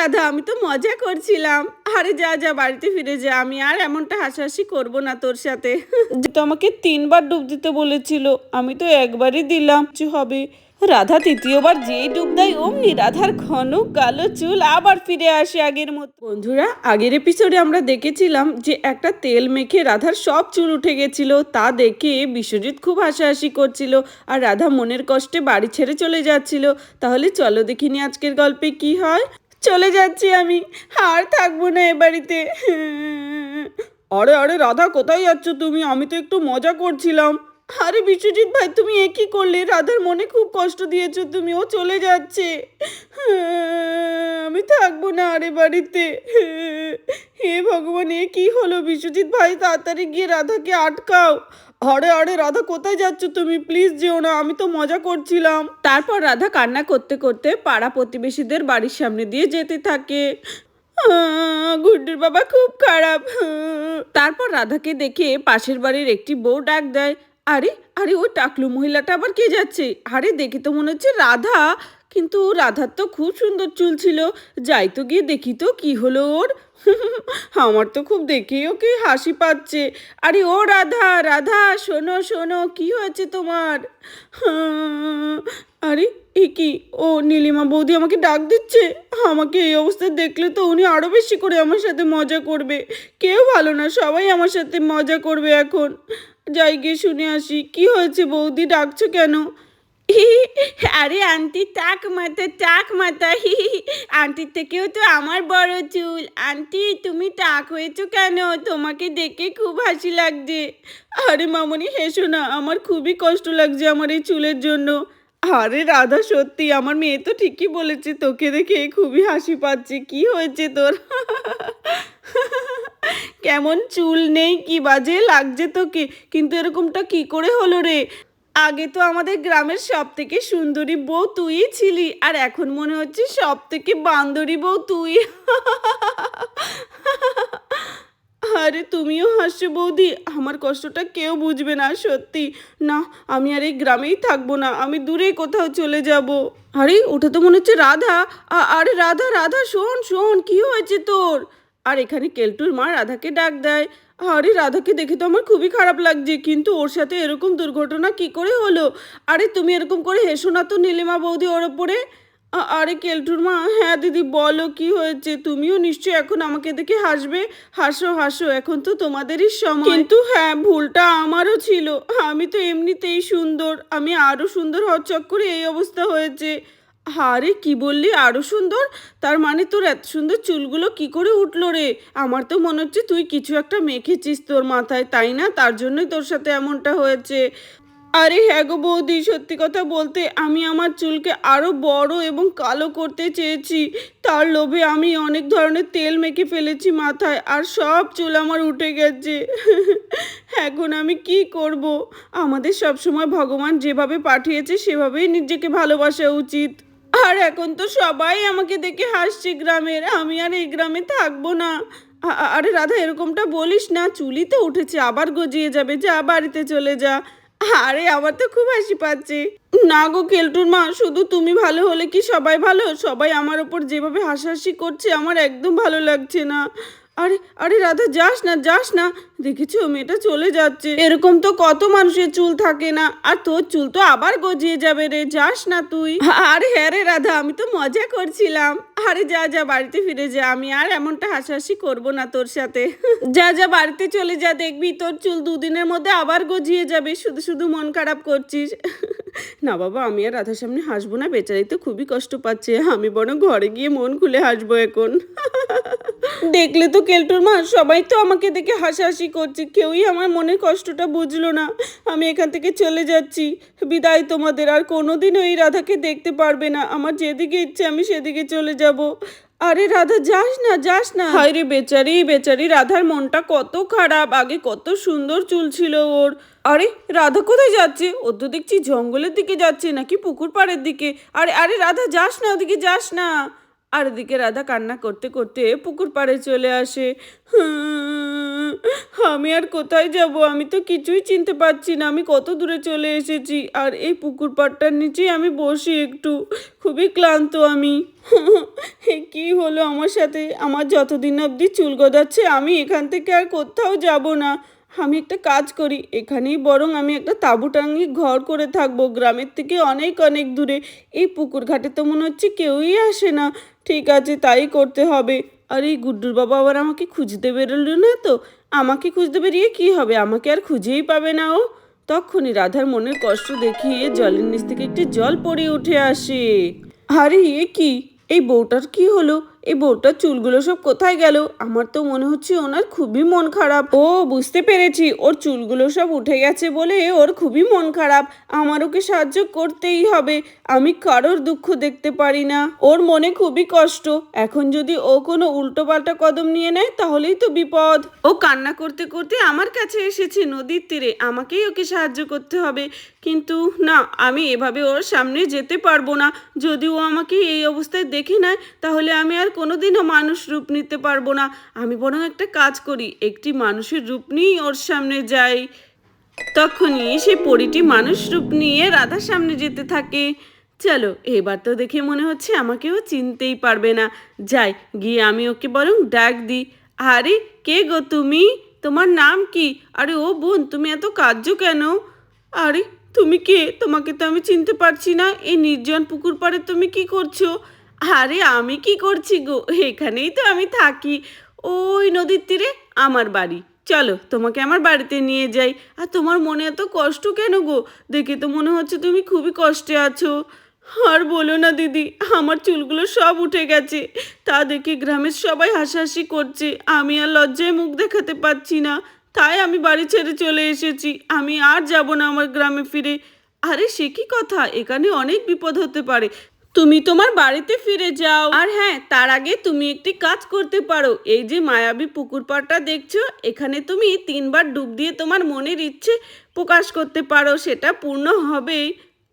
রাধা, আমি তো মজা করছিলাম। আরে যা যা, বাড়িতে ফিরে যা। আমি আর এমনটা হাসাহাসি করব না তোর সাথে। যে আমাকে তিনবার ডুব দিতে বলেছিল, আমি তো একবারই দিলাম। কিছু হবে? রাধা, তৃতীয়বার যেই ডুব দেয়, অমনি রাধার ঘন কালো চুল আবার ফিরে আসে আগের মতো। বন্ধুরা, আগের এপিসোডে আমরা দেখেছিলাম যে একটা তেল মেখে রাধার সব চুল উঠে গেছিল, তা দেখে বিশ্বজিৎ খুব হাসাহাসি করছিল। আর রাধা মনের কষ্টে বাড়ি ছেড়ে চলে যাচ্ছিল। তাহলে চলো দেখিনি আজকের গল্পে কি হয়? চলে যাচ্ছি আমি। আর থাকব না এ বাড়িতে। আরে আরে, রাধা, কোথায় যাচ্ছ তুমি? আমি তো একটু মজা করছিলাম। আরে, বিশ্বজিৎ ভাই, তুমি এ কি করলে? রাধার মনে খুব কষ্ট দিয়েছ তুমি। ও চলে যাচ্ছে। আমি থাকব না আরে বাড়িতে। হে ভগবান এ কি হলো? বিশ্বজিৎ ভাই তাড়াতাড়ি গিয়ে রাধাকে আটকাও। হরে আরে রাধা কোথায় যাচ্ছ তুমি? প্লিজ যেও না আমি তো মজা করছিলাম। তারপর রাধা কান্না করতে করতে পাড়া প্রতিবেশীদের বাড়ির সামনে দিয়ে যেতে থাকে। গুড্ডুর বাবা খুব খারাপ। তারপর রাধাকে দেখে পাশের বাড়ির একটি বউ ডাক দেয় আরে আরে ওই টাকলু মহিলাটা আবার কে যাচ্ছে? আরে দেখে তো মনে হচ্ছে রাধা কিন্তু রাধার তো খুব সুন্দর চুল ছিল। যাই তো গিয়ে দেখি তো কি হলো ওর। আমার তো খুব দেখেই ওকে হাসি পাচ্ছে। আরে ও রাধা রাধা, শোনো শোনো, কি হয়েছে তোমার? আরে, এ কি? ও নীলিমা বৌদি আমাকে ডাক দিচ্ছে। আমাকে এই অবস্থায় দেখলে তো উনি আরও বেশি করে আমার সাথে মজা করবে। কেউ ভালো না, সবাই আমার সাথে মজা করবে এখন। যাই গিয়ে শুনে আসি, কি হয়েছে বৌদি, ডাকছো কেন? আরে আন্টি টাক মাথা টাক মাথা। আন্টির থেকেও তো আমার বড় চুল। আন্টি, তুমি টাক হয়েছো কেন? তোমাকে দেখে খুব হাসি লাগছে। আরে মামনি, হেসো না। আমার খুবই কষ্ট লাগছে আমার এই চুলের জন্য। আরে রাধা, সত্যি, আমার মেয়ে তো ঠিকই বলেছে, তোকে দেখে খুবই হাসি পাচ্ছে। কি হয়েছে তোর? কেমন চুল নেই, কি বাজে লাগছে তোকে? কিন্তু এরকমটা কি করে হলো রে? আগে তো আমাদের গ্রামের সব থেকে সুন্দরী বউ তুই ছিলি, আর এখন মনে হচ্ছে সব থেকে বান্দরী বউ তুই। আরে তুমিও হাসছো বৌদি, আমার কষ্টটা কেউ বুঝবে না, সত্যি। না, আমি আর এই গ্রামেই থাকব না, আমি দূরে কোথাও চলে যাব। আরে, ওটা তো মনে হচ্ছে রাধা। আরে রাধা রাধা, শোন শোন, কি হয়েছে তোর? আর এখানে কেলটুর মা রাধাকে ডাক দেয়। আরে রাধাকে দেখে তো আমার খুবই খারাপ লাগছে কিন্তু ওর সাথে এরকম দুর্ঘটনা কি করে হলো? আরে তুমি এরকম করে হেসো না তো নীলিমা বৌদি ওর ওপরে। আরে কেলটুর মা হ্যাঁ দিদি বলো কি হয়েছে? তুমিও নিশ্চয়ই এখন আমাকে দেখে হাসবে? হাসো হাসো এখন তো তোমাদেরই সময়। কিন্তু হ্যাঁ ভুলটা আমারও ছিল। আমি তো এমনিতেই সুন্দর আমি আরও সুন্দর হওয়ার চক্করে এই অবস্থা হয়েছে। আরে কি বললি? আরও সুন্দর? তার মানে তোর এত সুন্দর চুলগুলো কি করে উঠল রে? আমার তো মনে হচ্ছে তুই কিছু একটা মেখেছিস তোর মাথায়, তাই না? তার জন্যই তোর সাথে এমনটা হয়েছে। আরে হ্যাঁ গো বৌদি, সত্যি কথা বলতে আমি আমার চুলকে আরও বড় এবং কালো করতে চেয়েছি। তার লোভে আমি অনেক ধরনের তেল মেখে ফেলেছি মাথায় আর সব চুল আমার উঠে গেছে। এখন আমি কি করব? আমাদের সবসময় ভগবান যেভাবে পাঠিয়েছে সেভাবেই নিজেকে ভালোবাসা উচিত। আর এখন তো সবাই আমাকে দেখে হাসছে গ্রামের। আমি আর এই গ্রামে থাকব না। আরে রাধা, এরকমটা বলিস না। চুলি তো উঠেছে, আবার গজিয়ে যাবে। যা বাড়িতে চলে যা। আরে আবার তো খুব হাসি পাচ্ছে। না গো কেলটুর মা, শুধু তুমি ভালো হলে কি সবাই ভালো? সবাই আমার ওপর যেভাবে হাসাহাসি করছে, আমার একদম ভালো লাগছে না। আরে আরে রাধা, যাস না যাস না। দেখেছ, মেয়েটা চলে যাচ্ছে। এরকম তো কত মানুষের চুল থাকে না। আর তোর চুল তো আবার গজিয়ে যাবে রে, যাস না তুই। আরে হ্যাঁ রে রাধা, আমি তো মজা করছিলাম। আরে যা যা, বাড়িতে ফিরে যা। আমি আর এমনটা হাসাহাসি করব না তোর সাথে। যা যা, বাড়িতে চলে যা, দেখবি তোর চুল দুদিনের মধ্যে আবার গজিয়ে যাবে। শুধু শুধু মন খারাপ করছিস। না বাবা, আমি আর রাধার সামনে হাসবো না। বেচারাই তো খুবই কষ্ট পাচ্ছে। আমি বরং ঘরে গিয়ে মন খুলে হাসবো এখন। দেখলে তো কেলটুর মা, সবাই তো আমাকে দেখে হাসাহাসি করছে, কেউই আমার মনের কষ্টটা বুঝলো না। আমি এখান থেকে চলে যাচ্ছি। বিদায় তোমাদের, আর কোনোদিনও এই রাধাকে দেখতে পারবে না। আমার যেদিকে ইচ্ছে আমি সেদিকে চলে যাব। আরে রাধা, যাস না যাস না। হায় রে বেচারি বেচারি, রাধার মনটা কত খারাপ, আগে কত সুন্দর চুল ছিল ওর। আরে, রাধা কোথায় যাচ্ছে? ও তো দেখছি জঙ্গলের দিকে যাচ্ছে, নাকি পুকুর পাড়ের দিকে। আরে আরে রাধা, যাস না, ওদিকে যাস না। আর এদিকে রাধা কান্না করতে করতে পুকুর পাড়ে চলে আসে। আমি আর কোথায় যাব? আমি তো কিছুই চিনতে পারছি না। আমি কত দূরে চলে এসেছি? আর এই পুকুর পাড়টার নিচেই আমি বসি একটু। খুবই ক্লান্ত আমি। কি হলো আমার সাথে? আমার যতদিন অবধি চুল গদাচ্ছে আমি এখান থেকে আর কোথাও যাব না। আমি একটা কাজ করি, এখানেই বরং আমি একটা তাঁবু টাঙিয়ে ঘর করে থাকব। গ্রামের থেকে অনেক অনেক দূরে। এই পুকুর ঘাটে তো মনে হচ্ছে কেউই আসে না। ঠিক আছে, তাই করতে হবে। আর, এই গুড্ডুর বাবা আবার আমাকে খুঁজতে বেরোলো না তো? আমাকে খুঁজতে বেরিয়ে কি হবে? আমাকে আর খুঁজেই পাবে না ও। তখনই রাধার মনের কষ্ট দেখিয়ে জলের নিচ থেকে একটি জল পড়ে উঠে আসে। আরে, এ কি? এই বউটার কি হলো? এই বউটার চুলগুলো সব কোথায় গেল? আমার তো মনে হচ্ছে ওনার খুবই মন খারাপ। ও, বুঝতে পেরেছি। ওর চুলগুলো সব উঠে গেছে বলে ওর খুবই মন খারাপ। আমার ওকে সাহায্য করতেই হবে। আমি কারোর দুঃখ দেখতে পারি না। ওর মনে খুবই কষ্ট। এখন যদি ও কোনো উল্টো পাল্টা কদম নিয়ে নেয়, তাহলেই তো বিপদ। ও কান্না করতে করতে আমার কাছে এসেছে নদীর তীরে। আমাকেই ওকে সাহায্য করতে হবে। কিন্তু না, আমি এভাবে ওর সামনে যেতে পারব না। যদি ও আমাকে এই অবস্থায় দেখে নেয়, তাহলে আমি আর কোনোদিনও মানুষ রূপ নিতে পারব না। আমি বরং একটা কাজ করি, একটি মানুষের রূপ নিয়েই ওর সামনে যাই। তখনই সে পরিটি মানুষ রূপ নিয়ে রাধার সামনে যেতে থাকে। চলো, এবার তো দেখে মনে হচ্ছে আমাকেও চিনতেই পারবে না। যাই, গিয়ে আমি ওকে বরং ডাক দিই। আরে, কে গো তুমি? তোমার নাম কি? আরে, ও বোন, তুমি এত কার্য কেন? আরে, তুমি কে? তোমাকে তো আমি চিনতে পারছি না। এই নির্জন পুকুর পাড়ে তুমি কি করছ? আরে আমি কি করছি গো? এখানেই তো আমি থাকি। ওই নদীর তীরে আমার বাড়ি। চলো, তোমাকে আমার বাড়িতে নিয়ে যাই। আর তোমার মনে এত কষ্ট কেন গো? দেখে তো মনে হচ্ছে তুমি খুবই কষ্টে আছো। আর বলো না দিদি, আমার চুলগুলো সব উঠে গেছে। তা দেখে গ্রামের সবাই হাসাহাসি করছে। আমি আর লজ্জায় মুখ দেখাতে পারছি না। তাই আমি বাড়ি ছেড়ে চলে এসেছি। আমি আর যাব না আমার গ্রামে ফিরে। আরে সে কি কথা? এখানে অনেক বিপদ হতে পারে। তুমি তোমার বাড়িতে ফিরে যাও। আর হ্যাঁ তার আগে তুমি একটি কাজ করতে পারো। এই যে মায়াবী পুকুর পাড়টা দেখছ, এখানে তুমি তিনবার ডুব দিয়ে তোমার মনের ইচ্ছে প্রকাশ করতে পারো, সেটা পূর্ণ হবেই।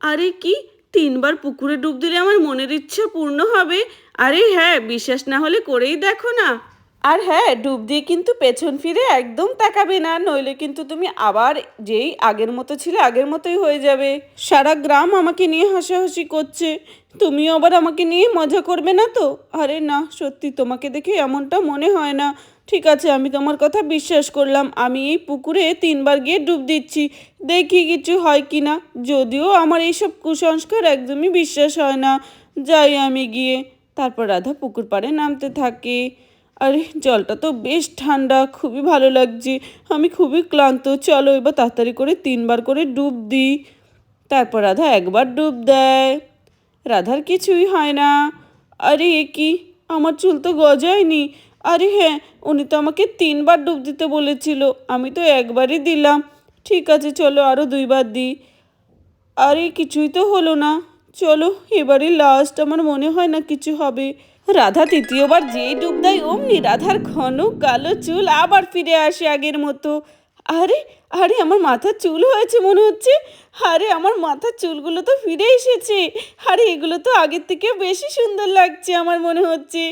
আরে কি? তিনবার পুকুরে ডুব দিলে আমার মনের ইচ্ছা পূর্ণ হবে? আরে হ্যাঁ বিশ্বাস না হলে করেই দেখো না। আর হ্যাঁ ডুব দিয়ে কিন্তু পেছন ফিরে একদম তাকাবে না, নইলে কিন্তু তুমি আবার যেই আগের মতো ছিল আগের মতোই হয়ে যাবে। সারা গ্রাম আমাকে নিয়ে হাসাহাসি করছে, তুমিও আবার আমাকে নিয়ে মজা করবে না তো? আরে না, সত্যি তোমাকে দেখে এমনটা মনে হয় না। ঠিক আছে, আমি তোমার কথা বিশ্বাস করলাম, আমি এই পুকুরে তিনবার গিয়ে ডুব দিচ্ছি, দেখি কিছু হয় কি না যদিও আমার এইসব কুসংস্কার একদমই বিশ্বাস হয় না। যাই আমি গিয়ে, তারপর রাধা পুকুর পাড়ে নামতে থাকে। আরে, জলটা তো বেশ ঠান্ডা, খুবই ভালো লাগছে। আমি খুবই ক্লান্ত। চলো এবার তাড়াতাড়ি করে তিনবার করে ডুব দিই। তারপর রাধা একবার ডুব দেয়। রাধার কিছুই হয় না। আরে, এ কি? আমার চুল তো গজায়নি। আরে হ্যাঁ উনি তো আমাকে তিনবার ডুব দিতে বলেছিল। আমি তো একবারই দিলাম। ঠিক আছে, চলো আরও দুইবার দিই। আরে, কিছুই তো হলো না। চলো এবারই লাস্ট আমার মনে হয় না কিছু হবে। রাধা তৃতীয়বার যেই ডুব দেয়, অমনি রাধার ঘন কালো চুল আবার ফিরে আসে আগের মতো। আরে আরে, আমার মাথার চুল হয়েছে মনে হচ্ছে। আরে, আমার মাথার চুলগুলো তো ফিরে এসেছে। আরে, এগুলো তো আগের থেকে বেশি সুন্দর লাগছে আমার মনে হচ্ছে।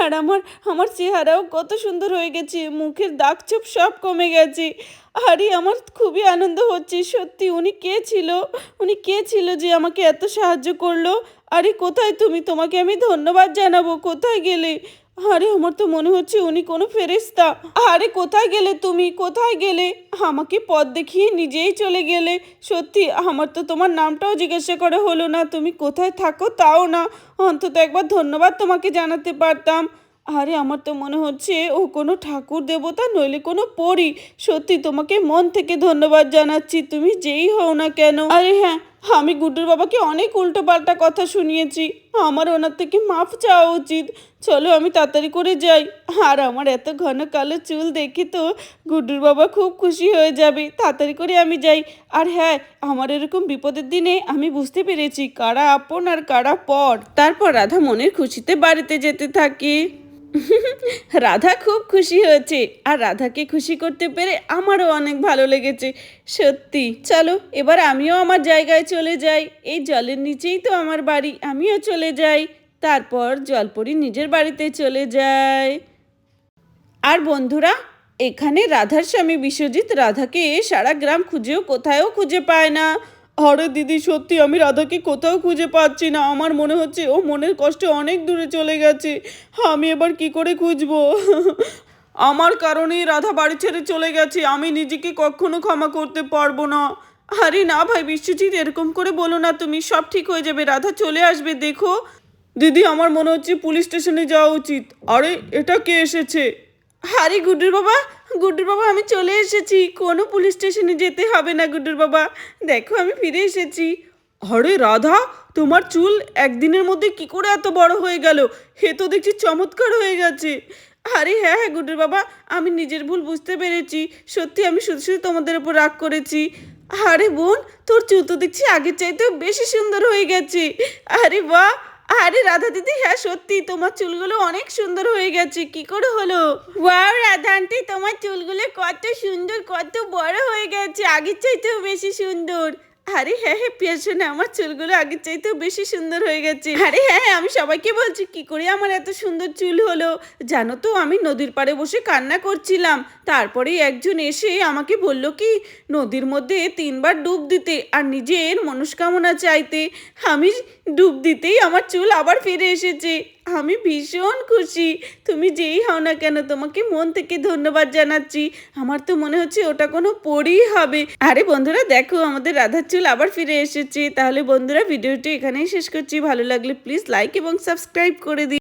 আর আমার আমার চেহারাও কত সুন্দর হয়ে গেছে। মুখের দাগ ছোপ সব কমে গেছে। আরে, আমার খুবই আনন্দ হচ্ছে, সত্যি। উনি কে ছিল? উনি কে ছিল যে আমাকে এত সাহায্য করল? আরে, কোথায় তুমি? তোমাকে আমি ধন্যবাদ জানাব, কোথায় গেলে? আরে, আমার তো মনে হচ্ছে উনি কোনো ফেরেস্তা আরে, কোথায় গেলে তুমি? কোথায় গেলে? আমাকে পথ দেখিয়ে নিজেই চলে গেলে। সত্যি, আমার তো তোমার নামটাও জিজ্ঞাসা করা হলো না। তুমি কোথায় থাকো তাও না। অন্তত একবার ধন্যবাদ তোমাকে জানাতে পারতাম। আরে, আমার তো মনে হচ্ছে ও কোনো ঠাকুর দেবতা নইলে কোনো পরী। সত্যি তোমাকে মন থেকে ধন্যবাদ জানাচ্ছি, তুমি যেই হও না কেন? আরে হ্যাঁ আমি গুড্ডুর বাবাকে অনেক উল্টো পাল্টা কথা শুনিয়েছি। আমার ওনার থেকে মাফ চাওয়া উচিত। চলো, আমি তাড়াতাড়ি করে যাই। আর আমার এত ঘন কালো চুল দেখে তো গুড্ডুর বাবা খুব খুশি হয়ে যাবে। তাড়াতাড়ি করে আমি যাই। আর হ্যাঁ আমার এরকম বিপদের দিনে আমি বুঝতে পেরেছি কারা আপন আর কারা পর। তারপর রাধা মনের খুশিতে বাড়িতে যেতে থাকে। রাধা খুব খুশি হয়েছে। আর রাধাকে খুশি করতে পেরে আমারও অনেক ভালো লেগেছে। সত্যি, চলো, এবার আমিও আমার জায়গায় চলে যাই। এই জলের নিচেই তো আমার বাড়ি, আমিও চলে যাই। তারপর জলপরি নিজের বাড়িতে চলে যায়। আর বন্ধুরা, এখানে রাধার স্বামী বিশ্বজিৎ রাধাকে সারা গ্রাম খুঁজেও কোথায়ও খুঁজে পায় না। আরে দিদি, সত্যি আমি রাধাকে কোথাও খুঁজে পাচ্ছি না। আমার মনে হচ্ছে ও মনের কষ্টে অনেক দূরে চলে গেছে। আমি এবার কি করে খুঁজবো? আমার কারণেই রাধা বাড়ি ছেড়ে চলে গেছে। আমি নিজেকে কখনো ক্ষমা করতে পারব না। আরে না ভাই, বিশ্বজিৎ, এরকম করে বলো না তুমি। সব ঠিক হয়ে যাবে, রাধা চলে আসবে, দেখো। দিদি, আমার মনে হচ্ছে পুলিশ স্টেশনে যাওয়া উচিত। আরে, এটা কে এসেছে? আরে গুড্ডুর বাবা গুড্ডুর বাবা, আমি চলে এসেছি। কোনো পুলিশ স্টেশনে যেতে হবে না, গুড্ডুর বাবা। দেখো, আমি ফিরে এসেছি। আরে রাধা, তোমার চুল একদিনের মধ্যে কি করে এত বড় হয়ে গেল? হে তো দেখছি চমৎকার হয়ে গেছে। আরে হ্যাঁ হ্যাঁ গুড্ডুর বাবা, আমি নিজের ভুল বুঝতে পেরেছি। সত্যি, আমি শুধু শুধু তোমাদের উপর রাগ করেছি। আরে বোন, তোর চুল তো দেখছি আগের চাইতেও বেশি সুন্দর হয়ে গেছে। আরে বাহ! আরে রাধা দিদি হ্যাঁ সত্যি তোমার চুলগুলো অনেক সুন্দর হয়ে গেছে। কি করে হলো? ওয়াও রাধা আন্টি, তোমার চুলগুলো কত সুন্দর, কত বড় হয়ে গেছে। আগের চাইতেও বেশি সুন্দর। আরে হ্যাঁ হ্যাঁ পেছনে আমার চুলগুলো আগের চাইতেও বেশি সুন্দর হয়ে গেছে। আরে হ্যাঁ হ্যাঁ আমি সবাইকে বলছি, কি করে আমার এত সুন্দর চুল হলো? জানো তো, আমি নদীর পাড়ে বসে কান্না করছিলাম। তারপরে একজন এসে আমাকে বলল কি, নদীর মধ্যে তিনবার ডুব দিতে আর নিজের মনস্কামনা চাইতে। আমি ডুব দিতেই আমার চুল আবার ফিরে এসেছে। আমি ভীষণ খুশি। তুমি যেই হও না কেন, তোমাকে মন থেকে ধন্যবাদ জানাচ্ছি। আমার তো মনে হচ্ছে ওটা কোনো পরেই হবে। আরে বন্ধুরা, দেখো আমাদের রাধার চুল আবার ফিরে এসেছে। তাহলে বন্ধুরা, ভিডিওটি এখানেই শেষ করছি। ভালো লাগলে প্লিজ লাইক এবং সাবস্ক্রাইব করে দিই